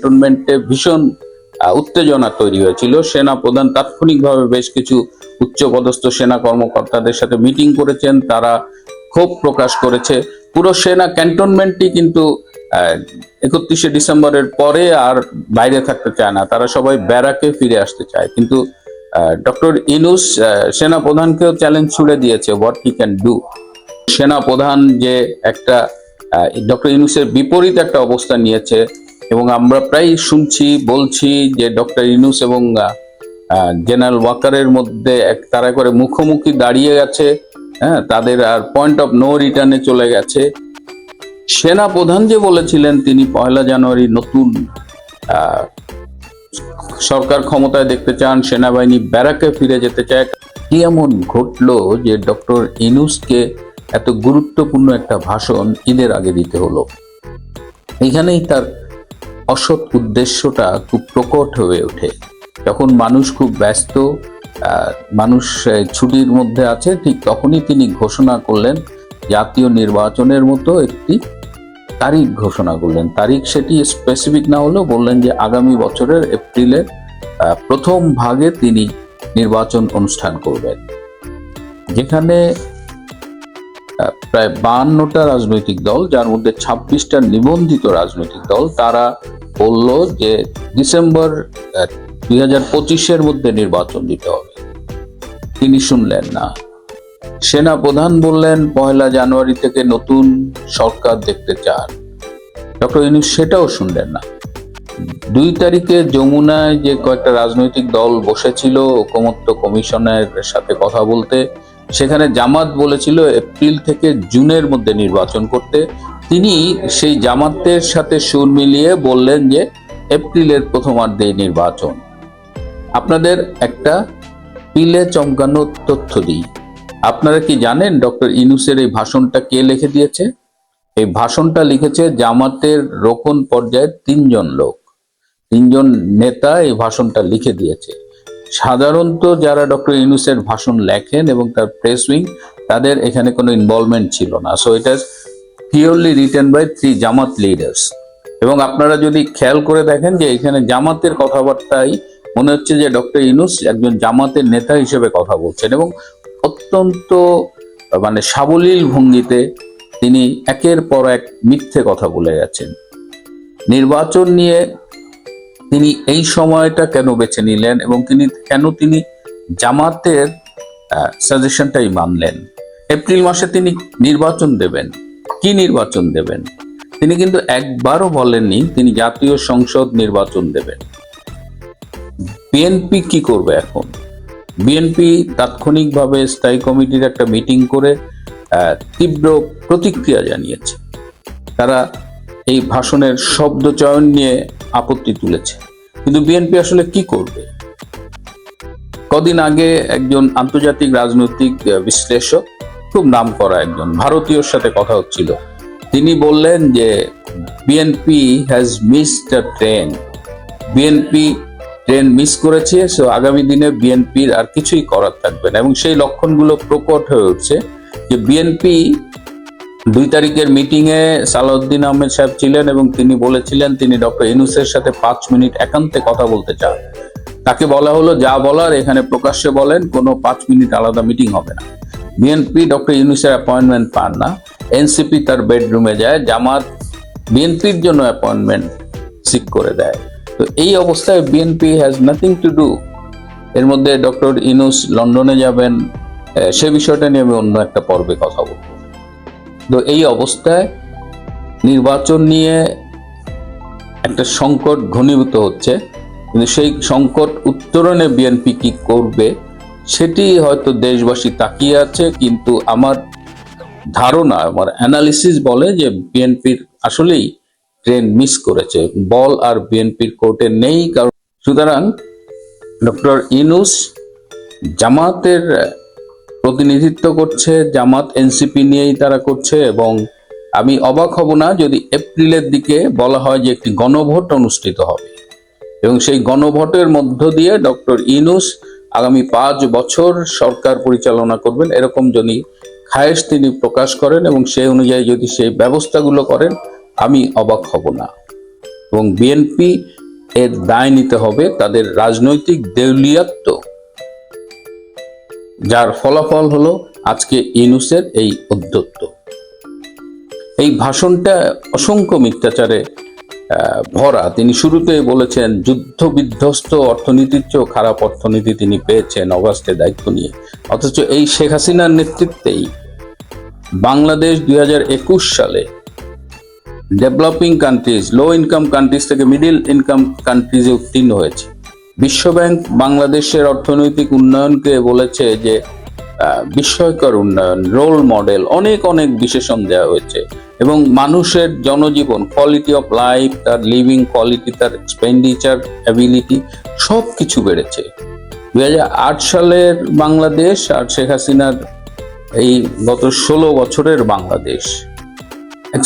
ক্যান্টনমেন্টে ভীষণ উত্তেজনা তৈরি হয়েছিল। সেনা প্রধান তাৎক্ষণিকভাবে বেশ কিছু উচ্চপদস্থ সেনা কর্মকর্তাদের সাথে মিটিং করেছেন। তারা ক্ষোভ প্রকাশ করেছে। পুরো সেনা ক্যান্টনমেন্টই কিন্তু একত্রিশে ডিসেম্বরের পরে আর বাইরে থাকতে চায় না। তারা সবাই ব্যারাকে ফিরে আসতে চায়। কিন্তু ডক্টর ইনুস সেনা প্রধানকেও চ্যালেঞ্জ ছুড়ে দিয়েছে হোয়াট হি ক্যান ডু সেনা প্রধান যে একটা ডক্টর ইনুসের বিপরীত একটা অবস্থান নিয়েছে এবং আমরা প্রায় শুনছি, বলছি যে ডক্টর ইনুস এবং জেনারেল ওয়াকারের মধ্যে এক তারা করে মুখোমুখি দাঁড়িয়ে গেছে হ্যাঁ তাদের আর পয়েন্ট অফ নো রিটার্নে চলে গেছে। সেনা প্রধান যে বলেছিলেন, তিনি পয়লা জানুয়ারি নতুন সরকার ক্ষমতায় দেখতে চান, সেনাবাহিনী ব্যারাকে ফিরে যেতে চায়। কি এমন ঘটলো যে ডক্টর ইনুসকে এত গুরুত্বপূর্ণ একটা ভাষণ ঈদের আগে দিতে হলো? এখানেই তার অসৎ উদ্দেশ্যটা খুব প্রকট হয়ে ওঠে। যখন মানুষ খুব ব্যস্ত মানুষ ছুটির মধ্যে আছে, ঠিক তখনই তিনি ঘোষণা করলেন, জাতীয় নির্বাচনের মতো একটি তারিখ ঘোষণা করলেন। তারিখ সেটি স্পেসিফিক না হলেও বললেন যে আগামী বছরের এপ্রিলের প্রথম ভাগে তিনি নির্বাচন অনুষ্ঠান করবেন। যেখানে প্রায় বাহান্নটা রাজনৈতিক দল, যার মধ্যে ছাব্বিশটা নিবন্ধিত রাজনৈতিক দল, তারা বলল যে ডিসেম্বর দুই হাজার পঁচিশের মধ্যে নির্বাচন দিতে হবে। তিনি শুনলেন না। সেনা প্রধান বললেন, পয়লা জানুয়ারি থেকে নতুন সরকার দেখতে চান। ডক্টর ইউনুস সেটাও শুনলেন না। দুই তারিখে যমুনায় যে কয়েকটা রাজনৈতিক দল বসেছিল, ঐকমত্য কমিশনের সাথে কথা বলতে, সেখানে জামাত বলেছিল এপ্রিল থেকে জুনের মধ্যে নির্বাচন করতে। তিনি সেই জামাতের সাথে সুর মিলিয়ে বললেন যে, এপ্রিলের প্রথমার্ধে নির্বাচন। আপনাদের একটা পিলে চমকানো তথ্য দিই। আপনারা কি জানেন ডক্টর ইনুসের এই ভাষণটা কে লিখে দিয়েছে? এই ভাষণটা লিখেছে জামাতের রোকন পর্যায়ের তিনজন লোক। তিনজন নেতা এই ভাষণটা লিখে দিয়েছে। সাধারণত যারা ডক্টর ইনুসের ভাষণ লেখেন এবং তার প্রেস উইং, তাদের এখানে কোনো ইনভলভমেন্ট ছিল না। সো এটা purely written by three Jamaat leaders এবং আপনারা যদি খেয়াল করে দেখেন যে এখানে জামাতের কথাবার্তাই মনে হচ্ছে যে ডক্টর ইনুস একজন জামাতের নেতা হিসেবে কথা বলছেন এবং অত্যন্ত মানে সাবলীল ভঙ্গিতে তিনি একের পর এক মিথ্যে কথা বলে গেছেন নির্বাচন নিয়ে তিনি এই সময়টা কেন বেছে নিলেন এবং তিনি, কেন তিনি জামাতের সাজেশনটাই মানলেন? এপ্রিল মাসে তিনি নির্বাচন দেবেন। কি নির্বাচন দেবেন? তিনি কিন্তু একবারও বলেননি তিনি জাতীয় সংসদ নির্বাচন দেবেন। বিএনপি কি করবে এখন? বিএনপি তাৎক্ষণিকভাবে স্থায়ী কমিটির একটা মিটিং করে তীব্র প্রতিক্রিয়া জানিয়েছে। তারা এই ভাষণের শব্দ চয়ন নিয়ে আপত্তি তুলেছে। কিন্তু বিএনপি আসলে কি করবে? কদিন আগে একজন আন্তর্জাতিক রাজনৈতিক বিশ্লেষক খুব নাম করা একজন ভারতীয়র সাথে কথা হচ্ছিল। তিনি বললেন যে BNP has missed the train BNP train miss করেছে সো আগামী দিনে বিএনপির আর কিছুই করার থাকবে না। এবং সেই লক্ষণগুলো প্রকট হয়ে উঠছে যে বিএনপি দুই তারিখের মিটিংয়ে সালাউদ্দিন আহমেদ সাহেব ছিলেন এবং তিনি বলেছিলেন, তিনি ডক্টর ইনুসের সাথে পাঁচ মিনিট একান্তে কথা বলতে চান। তাকে বলা হলো, যা বলার এখানে প্রকাশ্যে বলেন, কোনো পাঁচ মিনিট আলাদা মিটিং হবে না। বিএনপি ডক্টর ইউনুসের অ্যাপয়েন্টমেন্ট পান না এনসিপি তার বেডরুমে যায়, জামাত বিএনপির জন্য অ্যাপয়েন্টমেন্ট সিক করে দেয়। তো এই অবস্থায় BNP has nothing to do এর মধ্যে ডক্টর ইনুস লন্ডনে যাবেন। সে বিষয়টা নিয়ে আমি অন্য একটা পর্বে কথা বলব। তো এই অবস্থায় নির্বাচন নিয়ে একটা সংকট ঘনীভূত হচ্ছে। কিন্তু সেই সংকট উত্তরণে বিএনপি কি করবে সেটি হয়তো দেশবাসী তাকিয়ে আছে, কিন্তু আমার ধারণা, আমার অ্যানালিসিস বলে যে বিএনপির আসলেই ট্রেন মিস করেছে। বল আর বিএনপির কোর্টে নেই, কারণ সুতরাং ডক্টর ইনুস জামাতের প্রতিনিধিত্ব করছে, জামাত এনসিপি নিয়েই তারা করছে, এবং আমি অবাক হব না যদি এপ্রিলের দিকে বলা হয় যে একটি গণভোট অনুষ্ঠিত হবে। এবং সেই গণভোটের মধ্য দিয়ে ডক্টর ইনুস আগামী পাঁচ বছর সরকার পরিচালনা করবেন, এরকম যদি খায়েশ তিনি প্রকাশ করেন এবং সেই অনুযায়ী যদি সেই ব্যবস্থাগুলো করেন, আমি অবাক হব না। এবং বিএনপি এর দায় নিতে হবে তাদের রাজনৈতিক দেউলিয়াত্ব। যার ফলাফল হলো আজকে ইনুসের এই উদ্যত্ত এই ভাষণটা অসংখ্য মিথ্যাচারে ভরা। তিনি শুরুতে বলেছেন, যুদ্ধ বিধ্বস্ত অর্থনীতির চেয়েও খারাপ অর্থনীতি তিনি পেয়েছেন অগাস্টে দায়িত্ব নিয়ে। অথচ এই শেখ হাসিনার নেতৃত্বেই বাংলাদেশ দুই হাজার একুশ সালে developing countries low income countries থেকে মিডিল ইনকাম কান্ট্রিজে উত্তীর্ণ হয়েছে। বিশ্বব্যাংক বাংলাদেশের অর্থনৈতিক উন্নয়নকে বলেছে যে বিস্ময়কর উন্নয়ন রোল মডেল অনেক অনেক বিশেষণ দেওয়া হয়েছে। এবং মানুষের জনজীবন কোয়ালিটি অফ লাইফ তার লিভিং কোয়ালিটি তার এক্সপেন্ডিচার অ্যাবিলিটি সব কিছু বেড়েছে। দুই হাজার আট সালের বাংলাদেশ আর শেখ হাসিনার এই গত ষোলো বছরের বাংলাদেশ।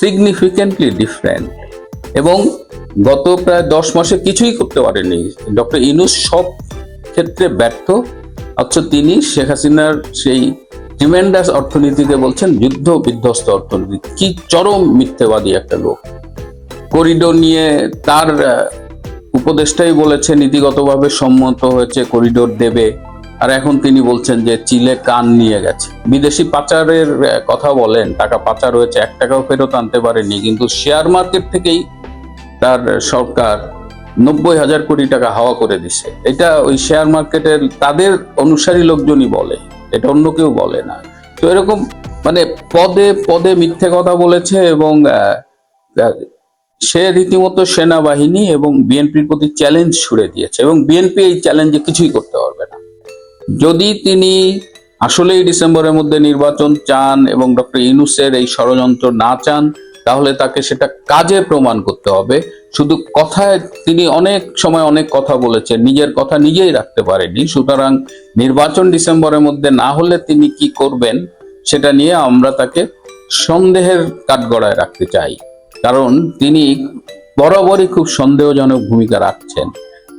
সিগনিফিকেন্টলি ডিফারেন্ট এবং গত প্রায় দশ মাসে কিছুই করতে পারেনি। ডক্টর ইনুস সব ক্ষেত্রে ব্যর্থ। অথচ তিনি শেখ হাসিনার সেই ট্রিমেন্ডাস অর্থনীতিকে বলছেন, যুদ্ধ বিধ্বস্ত অর্থনীতি। কি চরম মিথ্যেবাদী একটা লোক। করিডোর নিয়ে তার উপদেষ্টাই বলেছে, নীতিগতভাবে সম্মত হয়েছে, করিডোর দেবে। আর এখন তিনি বলছেন যে, চিলে কান নিয়ে গেছে। বিদেশি পাচারের কথা বলেন, টাকা পাচার হয়েছে, এক টাকাও ফেরত আনতে পারেনি। কিন্তু শেয়ার মার্কেট থেকেই তার সরকার নব্বই হাজার কোটি টাকা হাওয়া করে দিছে। এটা ওই শেয়ার মার্কেটের, তাদের অনুসারী লোকজনই বলে। এটা অন্য কেউ বলে না। তো এরকম মানে পদে পদে মিথ্যে কথা বলেছে এবং সে রীতিমতো সেনাবাহিনী এবং বিএনপির প্রতি চ্যালেঞ্জ ছুড়ে দিয়েছে এবং বিএনপি এই চ্যালেঞ্জে কিছুই করতে পারবে না। যদি তিনি আসলেই ডিসেম্বরের মধ্যে নির্বাচন চান এবং ডক্টর ইনুসের এই ষড়যন্ত্র না চান, তাহলে তাকে সেটা কাজে প্রমাণ করতে হবে। শুধু কথায় তিনি অনেক সময় অনেক কথা বলেছেন, নিজের কথা নিজেই রাখতে পারেনি। সুতরাং নির্বাচন ডিসেম্বরের মধ্যে না হলে তিনি কি করবেন সেটা নিয়ে আমরা তাকে সন্দেহের কাঠগড়ায় রাখতে চাই। কারণ তিনি বরাবরই খুব সন্দেহজনক ভূমিকা রাখছেন।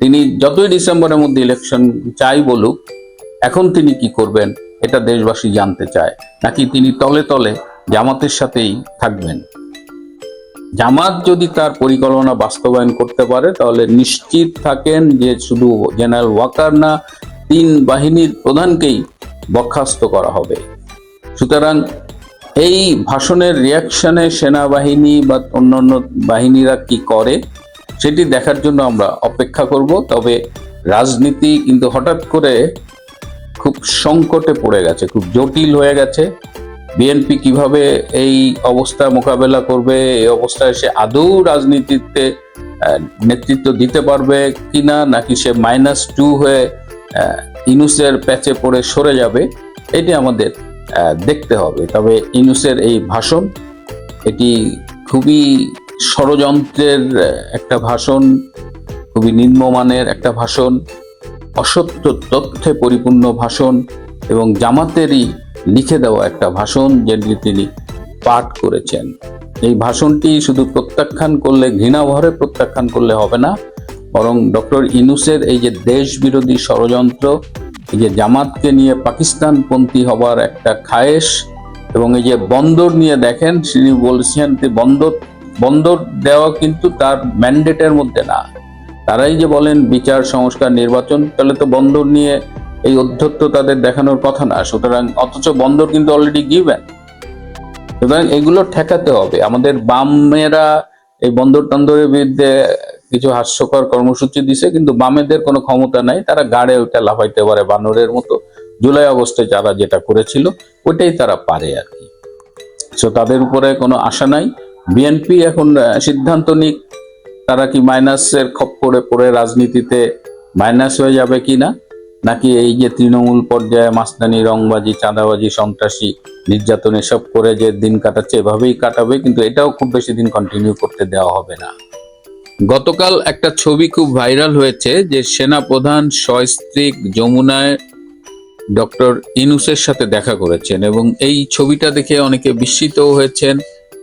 তিনি যতই ডিসেম্বরের মধ্যে ইলেকশন চাই বলুক, এখন তিনি কি করবেন এটা দেশবাসী জানতে চায়। নাকি তিনি তলে তলে জামাতের সাথেই থাকবেন? জামাত যদি তার পরিকল্পনা বাস্তবায়ন করতে পারে, তাহলে নিশ্চিত থাকেন যে শুধু জেনারেল ওয়াকার না, তিন বাহিনীর প্রধানকেই বরখাস্ত করা হবে। সুতরাং এই ভাষণের রিয়াকশনে সেনাবাহিনী বা অন্যান্য বাহিনীরা কি করে, সেটি দেখার জন্য আমরা অপেক্ষা করব। তবে রাজনীতি কিন্তু হঠাৎ করে খুব সংকটে পড়ে গেছে, খুব জটিল হয়ে গেছে। বিএনপি কীভাবে এই অবস্থা মোকাবেলা করবে, এই অবস্থায় সে আদৌ রাজনীতিতে নেতৃত্ব দিতে পারবে কিনা, নাকি সে মাইনাস টু হয়ে ইনুসের প্যাচে পড়ে সরে যাবে, এটি আমাদের দেখতে হবে। তবে ইনুসের এই ভাষণ, এটি খুবই ষড়যন্ত্রের একটা ভাষণ, খুবই নিম্নমানের একটা ভাষণ, অসত্য তথ্যে পরিপূর্ণ ভাষণ এবং জামাতেরই লিখে দেওয়া একটা ভাষণ যেটি তিনি পাঠ করেছেন। এই ভাষণটি শুধু প্রত্যাখ্যান করলে, ঘৃণা ভরে প্রত্যাখ্যান করলে হবে না, বরং ডক্টর ইনুসের এই যে দেশ বিরোধী ষড়যন্ত্র, এই যে জামাতকে নিয়ে পাকিস্তানপন্থী হবার একটা খায়েশ, এবং এই যে বন্দর নিয়ে দেখেন, তিনি বলছেন যে বন্দর বন্দর দেওয়া কিন্তু তার ম্যান্ডেটের মধ্যে না। তারাই যে বলেন বিচার, সংস্কার, নির্বাচন, তাহলে তো বন্দর নিয়ে এই অধ্যত্ত তাদের দেখানোর কথা না, সুতরাং অথচ বন্দর কিন্তু অলরেডি গিভেন সুতরাং এগুলো ঠেকাতে হবে। আমাদের বামেরা এই বন্দর টন্দরের বিরুদ্ধে কিছু হাস্যকর কর্মসূচি দিছে, কিন্তু বামেদের কোনো ক্ষমতা নাই। তারা গাড়ে ওইটা লাফাইতে পারে বানরের মতো। জুলাই আগস্টে যারা যেটা করেছিল, ওইটাই তারা পারে আর কি। সো তাদের উপরে কোনো আশা নাই। বিএনপি এখন সিদ্ধান্ত নিক, তারা কি মাইনাসের খপ্পরে পড়ে রাজনীতিতে মাইনাস হয়ে যাবে কিনা। নাকি এই যে তৃণমূল পর্যায়ে মাস্তানি রংবাজি, চাঁদাবাজি, সন্ত্রাসী নির্যাতন এসব করে যে দিন কাটাচ্ছে, এভাবেই কাটাবে, কিন্তু এটাও খুব বেশি দিন কন্টিনিউ করতে দেওয়া হবে না। গতকাল একটা ছবি খুব ভাইরাল হয়েছে যে সেনা প্রধান সস্ত্রীক যমুনায় ডক্টর ইনুসের সাথে দেখা করেছেন এবং এই ছবিটা দেখে অনেকে বিস্মিত হয়েছেন।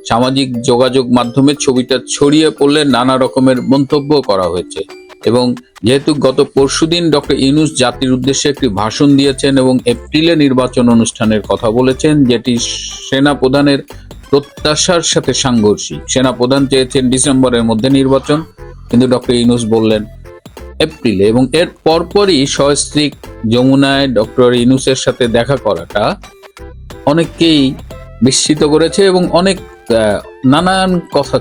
সামাজিক যোগাযোগ মাধ্যমে ছবিটা ছড়িয়ে পড়লে নানা রকমের মন্তব্য করা হয়েছে। এবং যেহেতু গত পরশুদিন ডক্টর ইনুস জাতির উদ্দেশ্যে একটি ভাষণ দিয়েছেন এবং এপ্রিলে নির্বাচন অনুষ্ঠানের কথা বলেছেন, যেটি সেনা প্রধানের প্রত্যাশার সাথে সাংঘর্ষিক। সেনা প্রধান চেয়েছেন ডিসেম্বরের মধ্যে নির্বাচন, কিন্তু ডক্টর ইনুস বললেন এপ্রিলে এবং এর পরপরই সস্ত্রীক যমুনায় ডক্টর ইনুসের সাথে দেখা করাটা অনেককেই বিস্মিত করেছে এবং অনেক নানান কথা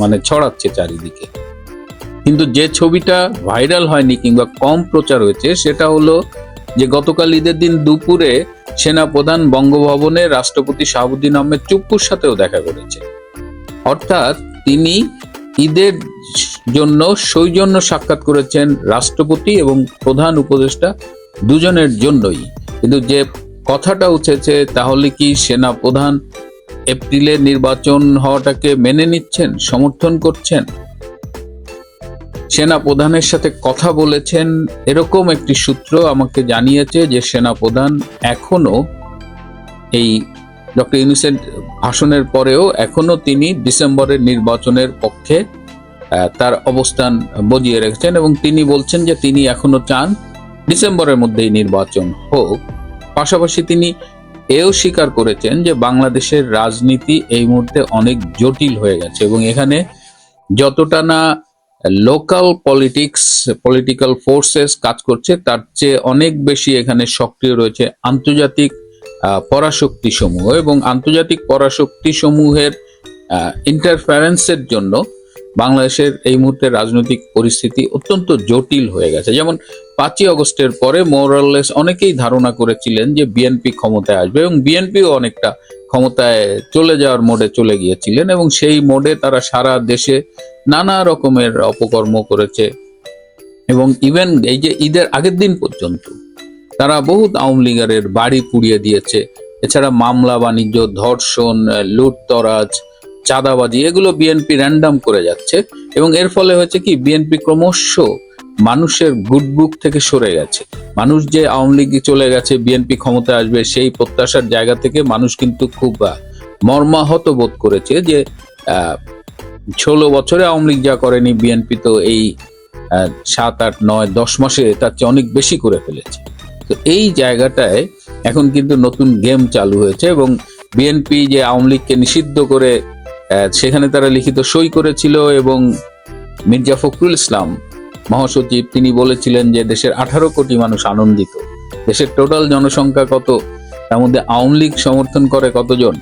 মানে ছড়াচ্ছে চারিদিকে। কিন্তু যে ছবিটা ভাইরাল হয়নি কিংবা কম প্রচার হয়েছে, সেটা হলো যে গতকাল ঈদের দিন দুপুরে সেনাপ্রধান বঙ্গভবনে রাষ্ট্রপতি শাহাবুদ্দিন আহমেদ চুপ্পুর সাথেও দেখা করেছে। অর্থাৎ তিনি ঈদের জন্য সৌজন্য সাক্ষাৎ করেছেন রাষ্ট্রপতি এবং প্রধান উপদেষ্টা দুজনের জন্যই। কিন্তু যে কথাটা উঠেছে, তাহলে কি সেনা প্রধান এপ্রিলে নির্বাচন হওয়াটাকে মেনে নিচ্ছেন, সমর্থন করছেন? সেনা প্রধানের সাথে কথা বলেছেন। এরকম একটি সূত্র আমাকে জানিয়েছে যে সেনা প্রধান এখনও এই ডক্টর ইউনিসেন্ট ভাষণের পরেও এখনও তিনি ডিসেম্বরের নির্বাচনের পক্ষে তার অবস্থান বজিয়ে রেখেছেন এবং তিনি বলছেন যে তিনি এখনও চান ডিসেম্বরের মধ্যেই নির্বাচন হোক। পাশাপাশি তিনি এও স্বীকার করেছেন যে বাংলাদেশের রাজনীতি এই মুহূর্তে অনেক জটিল হয়ে গেছে এবং এখানে যতটা না লোকাল পলিটিক্স পলিটিক্যাল ফোর্সেস কাজ করছে। তার চেয়ে অনেক বেশি এখানে সক্রিয় রয়েছে আন্তর্জাতিক পরাশক্তি সমূহ এবং আন্তর্জাতিক পরাশক্তি সমূহের ইন্টারফারেন্সের জন্য বাংলাদেশের এই মুহূর্তে রাজনৈতিক পরিস্থিতি অত্যন্ত জটিল হয়ে গেছে। যেমন পাঁচই অগস্টের পরে মোরাললেস অনেকেই ধারণা করেছিলেন যে বিএনপি ক্ষমতায় আসবে এবং বিএনপিও অনেকটা ক্ষমতায় চলে যাওয়ার মোডে চলে গিয়েছিলেন এবং সেই মোডে তারা সারা দেশে নানা রকমের অপকর্ম করেছে এবং ইভেন এই যে ঈদের আগের দিন পর্যন্ত তারা বহুত আওয়ামী লীগারের বাড়ি পুড়িয়ে দিয়েছে। এছাড়া মামলা, বাণিজ্য, ধর্ষণ, লুটতরাজ চাঁদাবাজি, এগুলো বিএনপি র্যান্ডাম করে যাচ্ছে এবং এর ফলে হয়েছে কি বিএনপি ক্রমশ মানুষের গুড বুক থেকে সরে গেছে। মানুষ যে আওয়ামী লীগে চলে গেছে বিএনপি ক্ষমতায় আসবে, সেই প্রত্যাশার জায়গা থেকে মানুষ কিন্তু খুব মর্মাহত বোধ করেছে যে ষোলো বছরে আওয়ামী লীগ যা করেনি বিএনপি তো এই সাত, আট, নয়, দশ মাসে তার চেয়ে অনেক বেশি করে ফেলেছে। তো এই জায়গাটায় এখন কিন্তু নতুন গেম চালু হয়েছে এবং বিএনপি যে আওয়ামী লীগকে নিষিদ্ধ করে সেখানে তারা লিখিত সই করেছিল এবং মির্জা ফখরুল ইসলাম মহাসচিব, তিনি বলেছিলেন যে দেশের আঠারো কোটি মানুষ আনন্দিত। দেশের টোটাল জনসংখ্যা কত? তার মধ্যে আওয়ামী লীগ সমর্থন করে কতজন?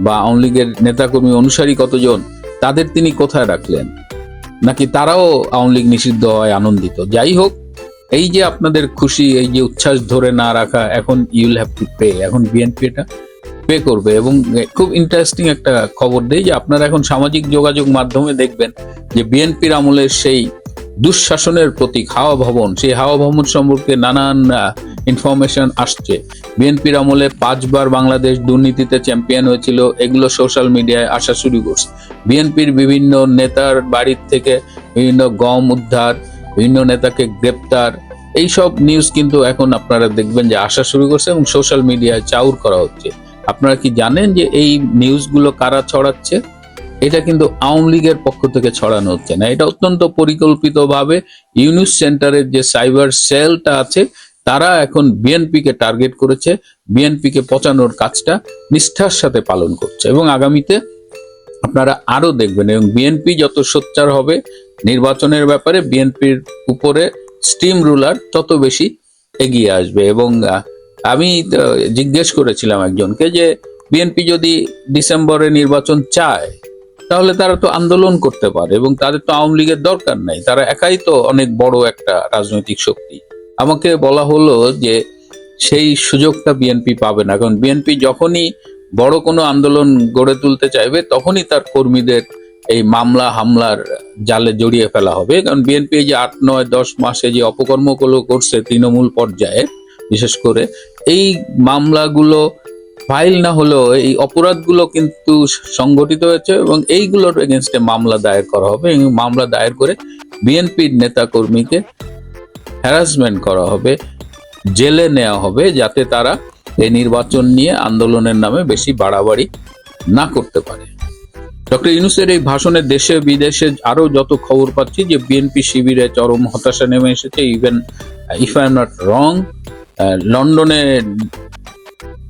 বা আওয়ামী লীগের নেতাকর্মী অনুসারী কতজন? তাদের তিনি কোথায় রাখলেন? নাকি তারাও আওয়ামী লীগ নিষিদ্ধ হয়, আনন্দিত? যাই হোক, এই যে আপনাদের খুশি, এই যে উচ্ছ্বাস ধরে না রাখা, এখন ইউল হ্যাভ টু পে এখন বিএনপি এটা পে করবে এবং খুব ইন্টারেস্টিং একটা খবর দেই যে আপনারা এখন সামাজিক যোগাযোগ মাধ্যমে দেখবেন যে বিএনপির আমলের সেই দুঃশাসনের প্রতীক হাওয়া ভবন, সেই হাওয়া ভবন সম্পর্কে নানান ইনফরমেশন আসছে। বিএনপির আমলে পাঁচবার বাংলাদেশ দুর্নীতিতে চ্যাম্পিয়ন হয়েছিল, এগুলো সোশ্যাল মিডিয়ায় আসা শুরু করছে। বিএনপির বিভিন্ন নেতার বাড়ির থেকে বিভিন্ন গম উদ্ধার, বিভিন্ন নেতাকে গ্রেপ্তার, এইসব নিউজ কিন্তু এখন আপনারা দেখবেন যে আসা শুরু করছে এবং সোশ্যাল মিডিয়ায় চাউর করা হচ্ছে। আপনারা কি জানেন যে এই নিউজগুলো কারা ছড়াচ্ছে? এটা কিন্তু আওয়ামী লীগের পক্ষ থেকে ছড়ানো হচ্ছে না। এটা অত্যন্ত পরিকল্পিতভাবে ইউনিস সেন্টারের যে সাইবার সেলটা আছে, তারা এখন বিএনপিকে টার্গেট করেছে। বিএনপিকে পচানোর কাজটা নিষ্ঠার সাথে পালন করছে এবং আগামীতে আপনারা আরও দেখবেন এবং বিএনপি যত সোচ্চার হবে নির্বাচনের ব্যাপারে, বিএনপির উপরে স্টিম রুলার তত বেশি এগিয়ে আসবে এবং আমি জিজ্ঞেস করেছিলাম একজনকে যে, বিএনপি যদি ডিসেম্বরে নির্বাচন চায়, তাহলে তারা তো আন্দোলন করতে পারে এবং তাদের তো আওয়ামী লীগের দরকার নাই। তারা একাই তো অনেক বড় একটা রাজনৈতিক শক্তি। আমাকে বলা হলো যে, সেই সুযোগটা বিএনপি পাবে না। কারণ বিএনপি যখনই বড় কোনো আন্দোলন গড়ে তুলতে চাইবে, তখনই তার কর্মীদের এই মামলা, হামলার জালে জড়িয়ে ফেলা হবে। কারণ বিএনপি যে আট, নয়, দশ মাসে যে অপকর্মগুলো করছে তৃণমূল পর্যায়ে বিশেষ করে, এই মামলাগুলো ফাইল না হলেও এই অপরাধগুলো কিন্তু সংগঠিত হয়েছে এবং এইগুলোর এগেনস্টে মামলা দায়ের করা হবে। এবং মামলা দায়ের করে বিএনপির নেতা কর্মীকে হ্যারাসমেন্ট করা হবে, জেলে নেওয়া হবে, যাতে তারা এই নির্বাচন নিয়ে আন্দোলনের নামে বেশি বাড়াবাড়ি না করতে পারে। ডক্টর ইউনুসের এই ভাষণে দেশে বিদেশে আরও যত খবর পাচ্ছি যে বিএনপি শিবিরে চরম হতাশা নেমে এসেছে even if I am not wrong লন্ডনে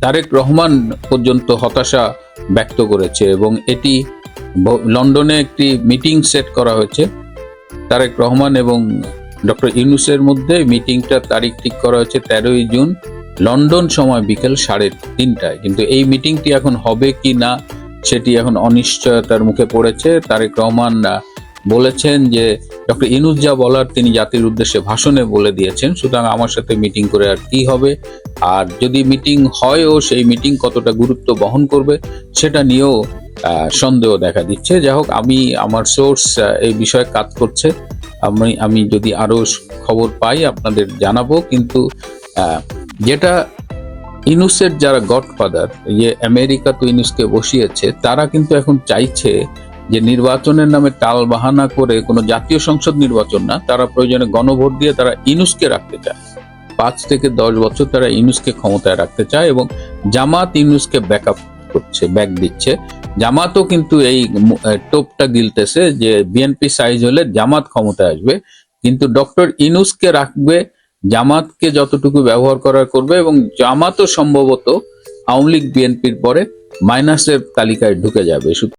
তারেক রহমান পর্যন্ত হতাশা ব্যক্ত করেছে এবং এটি লন্ডনে একটি মিটিং সেট করা হয়েছে। তারেক রহমান এবং ডক্টর ইউনুসের মধ্যে মিটিংটা তারিখ ঠিক করা হয়েছে তেরোই জুন, লন্ডন সময় বিকেল সাড়ে তিনটায়। কিন্তু এই মিটিংটি এখন হবে কি না, সেটি এখন অনিশ্চয়তার মুখে পড়েছে। তারেক রহমান বলেছেন যে, ডক্টর ইনুস যা বলার তিনি জাতির উদ্দেশ্যে ভাষণে বলে দিয়েছেন, সুতরাং আমার সাথে মিটিং করে আর কি হবে? আর যদি মিটিং হয়ও সেই মিটিং কতটা গুরুত্ব বহন করবে, সেটা নিয়েও সন্দেহ দেখা দিচ্ছে। যাই হোক, আমি, আমার সোর্স এই বিষয়ে কাজ করছে। আমি আমি যদি আরও খবর পাই, আপনাদের জানাব। কিন্তু যেটা ইনুসের যারা গডফাদার যে আমেরিকা তো ইনুসকে বসিয়েছে, তারা কিন্তু এখন চাইছে যে নির্বাচনের নামে টাল বাহানা করে কোনো জাতীয় সংসদ নির্বাচন না, তারা প্রয়োজনে গণভোট দিয়ে তারা ইনুসকে রাখতে চায়। পাঁচ থেকে দশ বছর তারা ইনুসকে ক্ষমতায় রাখতে চায় এবং জামাত ইনুসকে ব্যাকআপ করছে, ব্যাক দিচ্ছে। জামাতও কিন্তু এই টোপটা গিলতেছে যে বিএনপি সাইজ হলে জামাত ক্ষমতায় আসবে, কিন্তু ডক্টর ইনুসকে রাখবে, জামাতকে যতটুকু ব্যবহার করার করবে এবং জামাতও সম্ভবত আওয়ামী লীগ বিএনপির পরে মাইনাসের তালিকায় ঢুকে যাবে।